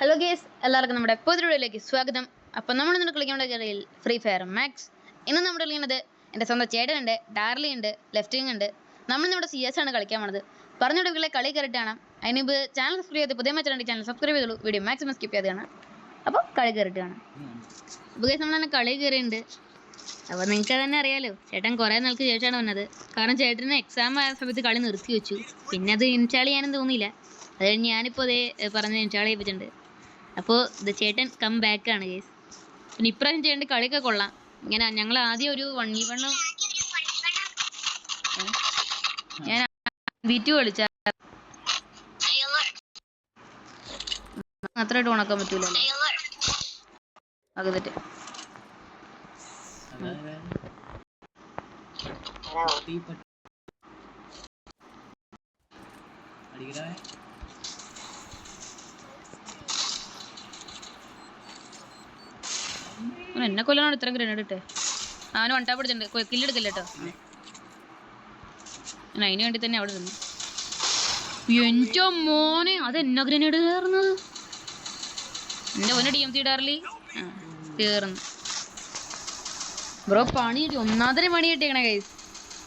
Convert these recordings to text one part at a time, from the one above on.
Hello guys എല്ലാവർക്കും നമ്മുടെ പുതിയ വീഡിയോയിലേക്ക് സ്വാഗതം. അപ്പം നമ്മൾ ഇന്ന് കളിക്കേണ്ട കളിയിൽ ഫ്രീ ഫയർ മാക്സ് ഇന്ന് നമ്മൾ കളിക്കുന്നത് എന്റെ സ്വന്തം ചേട്ടനുണ്ട് ഡാർലി ഉണ്ട് ലെഫ്റ്റിംഗ് ഉണ്ട്. നമ്മൾ നമ്മുടെ സി എസ് ആണ് കളിക്കാൻ പോണത് പറഞ്ഞുകൊടുക്കില്ല കളി കയറിയിട്ട് കാണാം അതിന് മുമ്പ് ചാനൽ സബ്സ്ക്രൈബ് ചെയ്ത് പുതിയ മറ്റേ ചാനൽ സബ്സ്ക്രൈബ് ചെയ്തോളൂ. വീഡിയോ മാക്സിമം സ്കിപ്പ് ചെയ്ത് കാണാം. അപ്പോൾ കളി കയറിയിട്ട് കാണാം അപ്പോൾ ഗേസ് നമ്മൾ തന്നെ കളി കയറിയിട്ടുണ്ട്. അപ്പോൾ നിങ്ങൾക്ക് തന്നെ അറിയാലോ. ചേട്ടൻ കുറേ നാൾക്ക് ശേഷമാണ് വന്നത്. കാരണം ചേട്ടന് എക്സാം ആയ സമയത്ത് കളി നിർത്തി വെച്ചു. പിന്നെ അത് ഇൻസ്റ്റാൾ ചെയ്യാനും തോന്നിയില്ല. അത് കഴിഞ്ഞ് ഞാനിപ്പോൾ അതേ പറഞ്ഞ് ഇൻസ്റ്റാൾ ചെയ്യിപ്പിച്ചിട്ടുണ്ട്. അപ്പോൾ ഇത് ചേട്ടൻ കം ബാക്ക് ആണ് കേസ് പിന്നെ ഇപ്രാവശ്യം ചെയ്യേണ്ട കളിയൊക്കെ കൊള്ളാം. ഇങ്ങനെ ഞങ്ങൾ ആദ്യം ഒരു വൺ വി വണ്ണും ഞാൻ വി ടു കളിച്ച അത്രയായിട്ട് ഉണക്കാൻ പറ്റൂല അത് തെറ്റ്. അവൻ എന്നെ കൊല്ലാനാണ് ഇത്ര ഗ്രനേഡ് ഇട്ടേ. അവന് വണ്ടാ പിടിച്ചിട്ടുണ്ട് കില്ലെടുക്കില്ല കേട്ടോ ഞാൻ അതിന് വേണ്ടി തന്നെ അവിടെ നിന്നു. എന്റെ മോനെ അത് എന്നാ ഗ്രനേഡ് കയറുന്നത് എന്റെ മോനെ ഡി എം സി ഡാർലി ആ ബ്രോ പണി കിട്ടി. ഒന്നാമതൊരു പണി കിട്ടിയേക്കണേ കൈ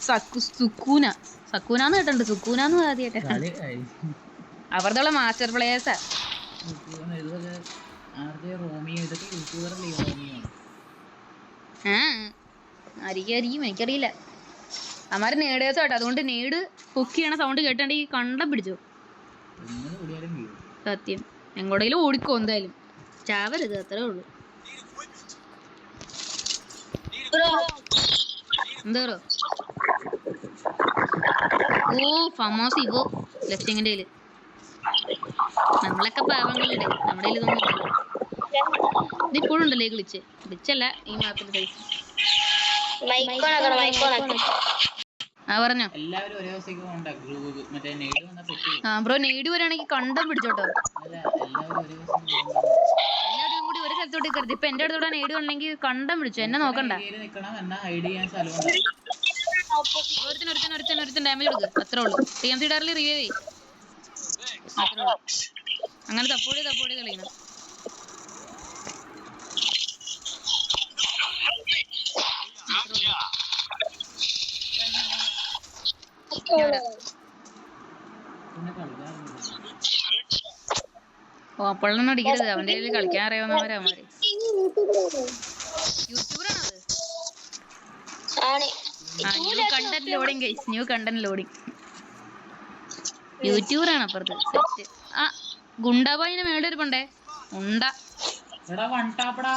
സക്കു സുക്കൂന. സക്കൂനാന്ന് കേട്ടുണ്ട് സുക്കൂനാന്ന് ആദ്യമായിട്ട് അവരുടെ മാസ്റ്റർ പ്ലേയേഴ്സാ ആ ആയിരിക്കും എനിക്കറിയില്ല. അമാര് നേടേഴ്സ് കേട്ടോ അതുകൊണ്ട് നേട് പൊക്കി ചെയ്യണ സൗണ്ട് കേട്ടാണ്ട് ഈ കണ്ടം പിടിച്ചു. സത്യം. എങ്ങോട്ടെങ്കിലും ഓടിക്കോ എന്തായാലും. ചാവരുത് അത്രേ ഉള്ളൂ. എന്തോ ഓ ഫമോസ് ഇവോ. ലെഫ്റ്റിങ്ങിന്റെ നമ്മളൊക്കെ പാവങ്ങളുടെ നമ്മുടെ ഇതൊന്നും ഇത് ഇപ്പോഴും ഉണ്ടല്ലേ ഗ്ലിച്ച് ഗ്ലിച്ചല്ല ഈ മാപ്പിന്റെ സൈസ് ആ പറഞ്ഞോ. ആ ബ്രോ വരാണെങ്കിൽ കണ്ടം പിടിച്ചോട്ടോ. എല്ലാവരും കൂടി ഒരു സ്ഥലത്തോട്ട് കരുതി ഇപ്പൊ എന്റെ അടുത്തോടെ നേടി വരണമെങ്കിൽ കണ്ടം പിടിച്ചു. എന്നെ നോക്കണ്ട. ഒരുത്തൻ ഒരുത്തൻ ഒരുത്തൻ ഒരുത്തൻ ഡാമേജ് കൊടുക്കുക അത്രേ ഉള്ളൂ. ടി എം സി ഡാറിൽ റിവൈവ് ചെയ്യും. അങ്ങനെ തപ്പോടി സപ്പോർട്ട് കളിക്കണം ഞാൻ വരാം. പിന്നെ കളിക്കാറുണ്ട് ഓ അപ്പോഴൊന്നും അടിക്കരുത്. അവന്റെ കയ്യിൽ കളിക്കാൻ അറിയാവുന്നവരാ മാറി content loading guys new content loading യൂട്യൂബറാണ് അപ്പുറത്ത്. സെറ്റ് ആ ഗുണ്ടാബായിനെ മേളിൽ ഇരിപ്പണ്ടേ ഉണ്ട. എടാ വൺ ടാപ്പടാ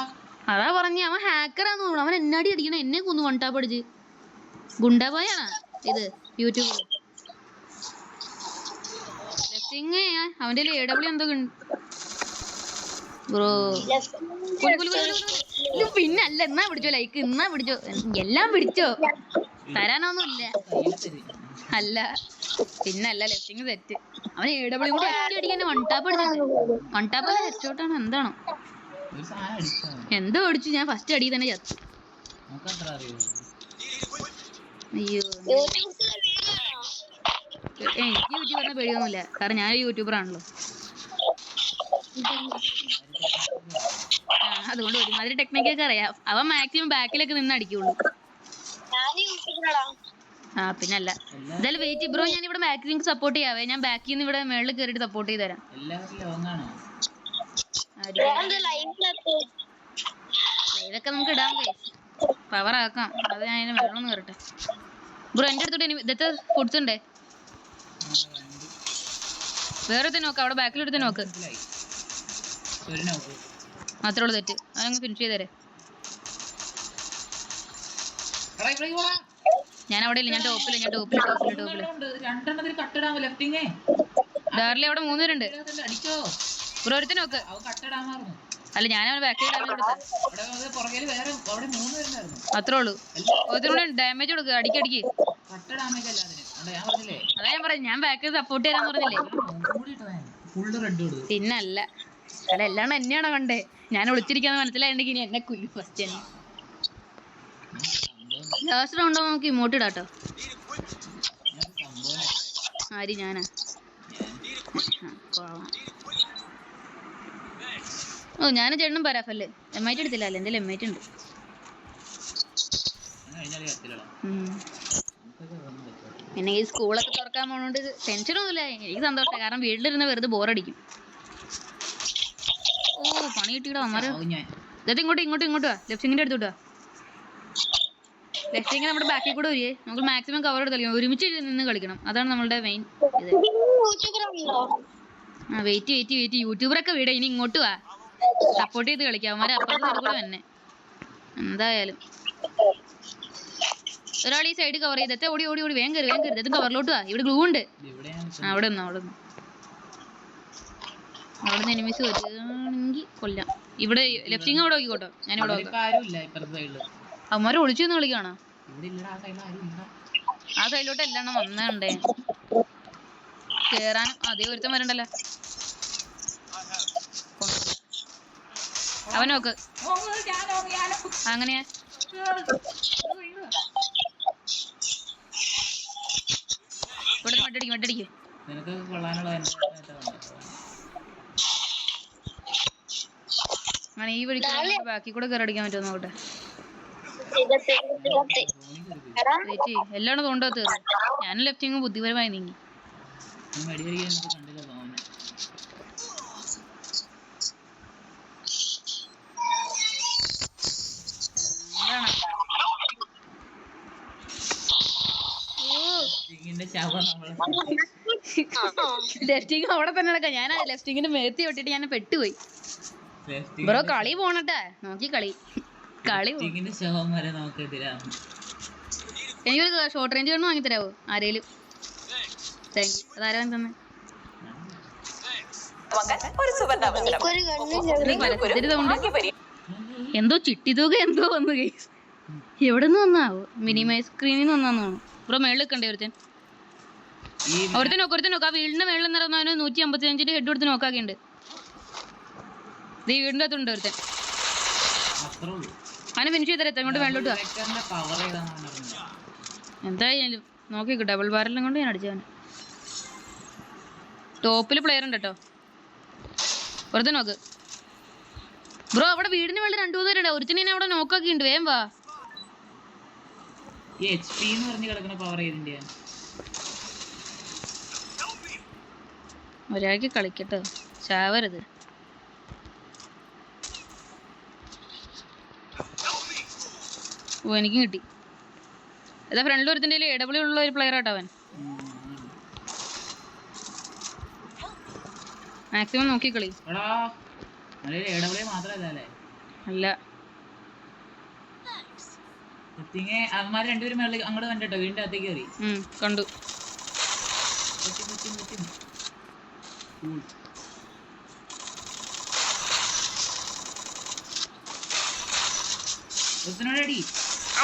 അതാ പറഞ്ഞ. അവൻ ഹാക്കറാന്ന് തോന്നുന്നു. അവൻ എന്നാടി അടിക്കണ? എന്നെ കൊന്നു ടാപ്പ് അടിച്ച്. ഗുണ്ടാബായാണ് ഇത്? യൂട്യൂബിൽ ലെഫ്റ്റിങ് അവന്റെ എ ഡബ്ല്യു എന്തോ ബ്രോ. പിന്നെ അല്ല എന്നാ പിടിച്ചോ ലൈക്ക് എന്നാ പിടിച്ചോ. എല്ലാം പിടിച്ചോ. തരാനൊന്നുമില്ല. അല്ല. പിന്നല്ല ലെഫ്റ്റിങ് തെറ്റ് അവൻ എ ഡബ്ല്യു കൂടെ ഒറ്റ അടിക്കാൻ വൺ ടാപ്പ് അടിച്ചിട്ട്. വൺ ടാപ്പ് അല്ല ഹെഡ്ഷോട്ടാണ് എന്താണോ? എന്തോ അടിച്ചു. ഞാൻ ഫസ്റ്റ് അടി തന്നെ ചത്തു. നമുക്ക് എനിക്ക് യൂട്യൂബ് പറഞ്ഞ പേടിയൊന്നുമില്ല. കാരണം ഞാൻ യൂട്യൂബർ ആണല്ലോ ആ, അതുകൊണ്ട് ഒരുമാതിരി ടെക്നിക്കൊക്കെ അറിയാം. അവൻ മാക്സിമം ബാക്കിലൊക്കെ നിന്ന് അടിക്കുള്ളൂ. ആ പിന്നല്ല. എന്തായാലും വെയിറ്റ് ബ്രോ ഞാൻ ഇവിടെ ബാക്കിൽ നിങ്ങൾക്ക് സപ്പോർട്ട് ചെയ്യാവേ. ഞാൻ ബാക്കിൽ നിന്ന് ഇവിടെ മേളിൽ കയറിയിട്ട് സപ്പോർട്ട് ചെയ്ത് തരാം. ഇതൊക്കെ നമുക്ക് ഇടാം പവർ ആക്കാം. അത് ഞാൻ വെള്ളം ഒന്ന് കയറട്ടെ ബ്രോ എന്റെ അടുത്തോട്ട് ഇനി ഇതത്തെ ഫുഡ്സ് ഉണ്ടേ? വേറെ നോക്ക് അവിടെ ബാക്കിൽ എടുത്ത് നോക്ക്. മാത്രേ ഒരു മാത്രമേ ഉള്ളൂ തെറ്റ്. അതങ്ങ് ഫിനിഷ് ചെയ്തേരെ ഞാൻ അവിടെ ഇല്ല ഞാൻ ടോപ്പിൽ ഞാൻ ടോപ്പിൽ ടോപ്പിൽ ടോപ്പിൽ ഡാർലി കട്ടിടാമോ ലെഫ്റ്റിങ്ങേ ഡാർലി അവിടെ മൂന്ന് പേരുണ്ട് അടിച്ചോ? ബ്രോ ഒരുത്തൻ നോക്ക്. അവ കട്ടിടാമായിരുന്നു അല്ല ഞാൻ അവൻ ബാക്കിൽ അത്രേ ഉള്ളൂ. ഒരുത്തനോട് ഡാമേജ് കൊടുക്കുക അടിക്ക് അടിക്ക്. കട്ട ഡാമേജ് അല്ല അതിന്. അല്ല ഞാൻ പറഞ്ഞില്ലേ? അതാ ഞാൻ പറഞ്ഞു ഞാൻ ബാക്ക് സപ്പോർട്ട് ചെയ്യാൻ പറഞ്ഞില്ലേ? പിന്നല്ല. അല്ല എല്ലാം എന്നെയാണോ കണ്ടേ? ഞാൻ ഒളിച്ചിരിക്കാന്ന് മനസ്സിലായിട്ടുണ്ടെങ്കിൽ ഇനി എന്നെ കുല്ലു ഫസ്റ്റ് തന്നെ ലാസ്റ്റ് റൗണ്ട് നമുക്ക് ഇമോട്ട് ഇടാട്ടോ. ആര് ഞാനാ? ആ, കൊള്ളാം. ഓ ഞാൻ ചേട്ടനും പരാഫല്ലേ. എം ഐ ടി എടുത്തില്ല അല്ലേ? എന്റെ എം ഐ ടി ഉണ്ട്. പിന്നെ ഈ സ്കൂളൊക്കെ തുറക്കാൻ പോണോണ്ട് ടെൻഷനൊന്നുമില്ല എനിക്ക് സന്തോഷം. കാരണം വീട്ടിലിരുന്ന് വെറുതെ ബോറടിക്കും. ഓ പണി കിട്ടിയിടാ അമ്മ ഇങ്ങോട്ട് ഇങ്ങോട്ട് ഇങ്ങോട്ട് വാ. ലെഫ്റ്റിങ്ങിന്റെ അടുത്തോട്ട് വാ. ലെഫ്റ്റിങ് നമ്മുടെ ബാക്കിൽ കൂടെ വരികയെ നമുക്ക് മാക്സിമം കവർ എടുത്ത് കളിക്കണം. ഒരുമിച്ച് നിന്ന് കളിക്കണം. അതാണ് നമ്മളുടെ മെയിൻ ഇത്. ആ വെയിറ്റ് വെയിറ്റ് വെയിറ്റ് യൂട്യൂബറൊക്കെ വിട. ഇനി ഇങ്ങോട്ട് വാ. സപ്പോർട്ട് ചെയ്ത് കളിക്കാം. അവന്മാരെ അപ്പുറത്ത് സൈഡ് കൂടെ തന്നെ. എന്തായാലും. ഒരാൾ ഈ സൈഡ് കവർ ചെയ്തത്തെ ഓടി ഓടി ഓടി. വേഗം കയറി വേഗം കയറി ഇതും കവറിലോട്ട് വാ. ഇവിടെ ഗ്ലൂ ഉണ്ട്. അവിടെ നിന്ന് അവിടെ നിന്ന്. അവിടെ നിന്ന് എനിമീസ് വരികയാണെങ്കിൽ കൊല്ലാം. ഇവിടെ ലെഫ്റ്റിങ് അവിടെ നോക്കിക്കോട്ടോ. ഞാൻ ഇവിടെ അവന്മാരെ ഒളിച്ചു നിന്ന് കളിക്കാണോ ആ സൈഡിലോട്ട് എല്ലാം വന്നേ കേറാനും അതേ ഒരുത്തം വരണ്ടല്ലോ. അവൻ നോക്ക്. അങ്ങനെയാ ഇവിടെ മട്ടടിക്കും മട്ടടിക്കും നിനക്കൊക്കെ കൊള്ളാനുള്ള അങ്ങനെ ഈ വഴിക്ക് ബാക്കി കൂടെ കയറി അടിക്കാൻ പറ്റുമോ നോക്കട്ടെ? വെയിറ്റ് ചെയ്യ്. എല്ലാം തോണ്ടോ തീർന്നു ഞാനും ലെഫ്റ്റിങ് ബുദ്ധിപരമായി നീങ്ങി. ശവം നമ്മൾ അവിടെ തന്നെ നടക്കാം. ഞാൻ ലെഫ്റ്റിങ്ങിന്റെ മേത്തി ഒട്ടിട്ട് ഞാൻ പെട്ടുപോയി. ബ്രോ കളി പോണട്ടെ. നോക്കി കളി. കളി ശവം വരെ നമുക്ക് എതിരാണ് എനിക്കൊരു ഷോർട്ട് റേഞ്ച് വേണം വാങ്ങി തരാവോ ആരേലും? അതാരാ വാങ്ങി തന്നെ എന്തോ ചിട്ടി തുക എന്തോ വന്നു ഗൈസ് എവിടെ നിന്ന് വന്നാവോ മിനിമൈസ് സ്ക്രീനിൽ നിന്ന് വന്നാന്നോ ബ്രോ മേളിൽ നിൽക്കണ്ടേ ഒരുത്തൻ? ഒരുത്തൻ നോക്ക് ഒരുത്തൻ നോക്ക്. ആ വീടിന്റെ മേളിൽ നിറന്നവന് നൂറ്റി അമ്പത്തി അഞ്ചിന്റെ ഹെഡ് കൊടുത്ത് നോക്കാക്കിണ്ട് ഈ വീടിന്റെ അകത്തുണ്ട് ഒരുത്തൻ. അവനെ ഫിനിഷ് ചെയ്തരത്തെ ഇങ്ങോട്ട് മേളിലോട്ട് എന്തായാലും നോക്കി ഡബിൾ ബാരലും കൊണ്ട് ഞാൻ അടിച്ചവന്. ടോപ്പിൽ പ്ലെയർ ഉണ്ട് കേട്ടോ വെറുതെ നോക്ക്. ബ്രോ അവിടെ വീടിന് വെള്ളം രണ്ടു മൂന്ന് പേരുണ്ട്. ഒരുത്തിന് ഞാൻ അവിടെ നോക്കാക്കിണ്ട് വേം വാ. എച്ച് പി എന്ന് പറഞ്ഞ് കിടക്കുന്ന പവർ ഏതിന്റെ ഒരാൾക്ക് കളിക്കട്ടോ. ചാവരുത്. ഓ എനിക്കും കിട്ടി. അതാ ഫ്രണ്ട് ഒരുത്തിന്റെ എ ഡബ്ല്യൂ ഉള്ള ഒരു പ്ലെയർ ആട്ടോ അവൻ. മാക്സിമം നോക്കി കളി. അല്ലേ അവന്മാർ രണ്ടുപേരും അങ്ങോട്ട് വന്നിട്ടോ വീടിന്റെ അകത്തേക്ക് കയറി. കണ്ടു.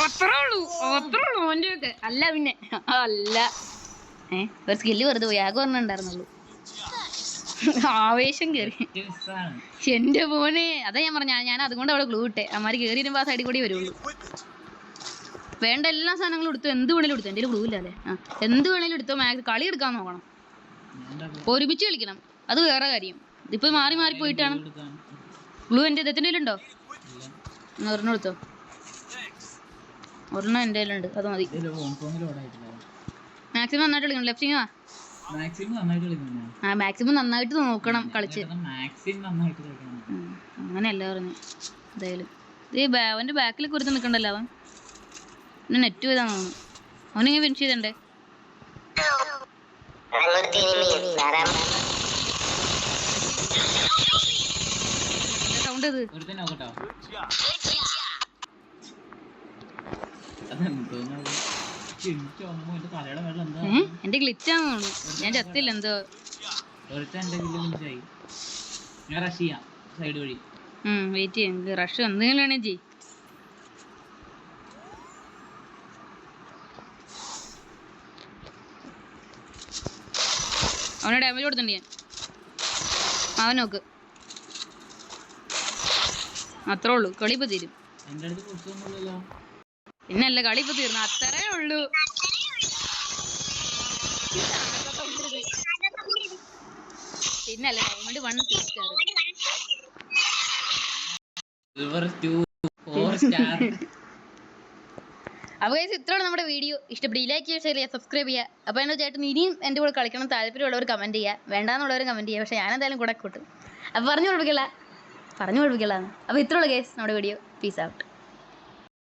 അത്രേ ഉള്ളൂ അത്രേ ഉള്ളൂ ഓന്റെ ഒക്കെ അല്ല പിന്നെ അല്ല. ഏ ഒരു സ്കില്ല് വെറുതെ പോയി. ആകെ ഒരെണ്ണുണ്ടായിരുന്നുള്ളൂ ആവേശം കയറി എന്റെ പോനെ അതാ ഞാൻ പറഞ്ഞ ഞാൻ അതുകൊണ്ട് അവിടെ ഗ്ലൂ ഇട്ടെ. അമ്മാര് കയറി ആ സൈഡിൽ കൂടി വരുള്ളൂ. വേണ്ട എല്ലാ സാധനങ്ങളും എടുത്തു. എന്ത് വേണേലും എടുത്തു. എന്റെ ഗ്ലൂ ഇല്ലല്ലേ ആ എന്ത് വേണേലും എടുത്തോ മാക്സ് കളി എടുക്കാൻ നോക്കണം. ഒരുമിച്ച് കളിക്കണം. അത് വേറെ കാര്യം. ഇതിപ്പോ മാറി മാറി പോയിട്ടാണ്. ഗ്ലൂ എന്റെ ഇതെത്തിന്റെ എന്നാ ഒരെണ്ണം എടുത്തോ. ഒരെണ്ണം എന്റെ കയ്യിലുണ്ട്. അത് മതി. മാക്സിമം നന്നായിട്ട് കളിക്കണം. ലെഫ്റ്റിങ് വാ. ആ മാക്സിമം നന്നായിട്ട് നോക്കണം കളിച്ച്. അങ്ങനെയല്ല പറഞ്ഞു. എന്തായാലും. ഇത് ബാക്കിൽ കുരുത്ത് നിൽക്കണ്ടല്ലോ അവൻ. പിന്നെ നെറ്റ് ചെയ്താന്ന് തോന്നുന്നു. അവനിങ്ങനെ ഫിനിഷ് ചെയ്തണ്ടേ? സൗണ്ട് ഇത് എന്റെ ഗ്ലിച്ചാന്ന് തോന്നുന്നു. ഞാൻ ചത്തില്ല എന്തോ. സൈഡ് വഴി. വെയിറ്റ് ചെയ്യാം. റഷ് എന്തെങ്കിലും വേണേ ചെയ് അവനെ ഡാമേജ് കൊടുത്തിട്ടുണ്ട് ഞാൻ. അവൻ നോക്ക് അത്രേ ഉള്ളൂ. കളി ഇപ്പൊ തീരും പിന്നല്ല കളി ഇപ്പൊ തീർന്നു. അത്രേ ഉള്ളൂ. പിന്നല്ല diamond one star silver two four star അപ്പോൾ ഗൈസ് ഇത്രയാണ് നമ്മുടെ വീഡിയോ ഇഷ്ടപ്പെട്ട് ലൈക്ക് ചെയ്യുക ഷെയർ ചെയ്യുക സബ്സ്ക്രൈബ് ചെയ്യുക. അപ്പോൾ എന്നോട് ചേട്ടൻ ഇനിയും എന്റെ കൂടെ കളിക്കണം താല്പര്യമുള്ളവർ കമന്റ് ചെയ്യുക. വേണ്ടാന്നുള്ളവർ കമന്റ് ചെയ്യുക. പക്ഷേ ഞാനെന്തായാലും കൂടെ കൂട്ടും. അപ്പോൾ പറഞ്ഞു പഠിപ്പിക്കില്ല പറഞ്ഞു പഠിപ്പിക്കില്ല അപ്പോൾ ഇത്രയുള്ള ഗൈസ് നമ്മുടെ വീഡിയോ പീസ് ഔട്ട്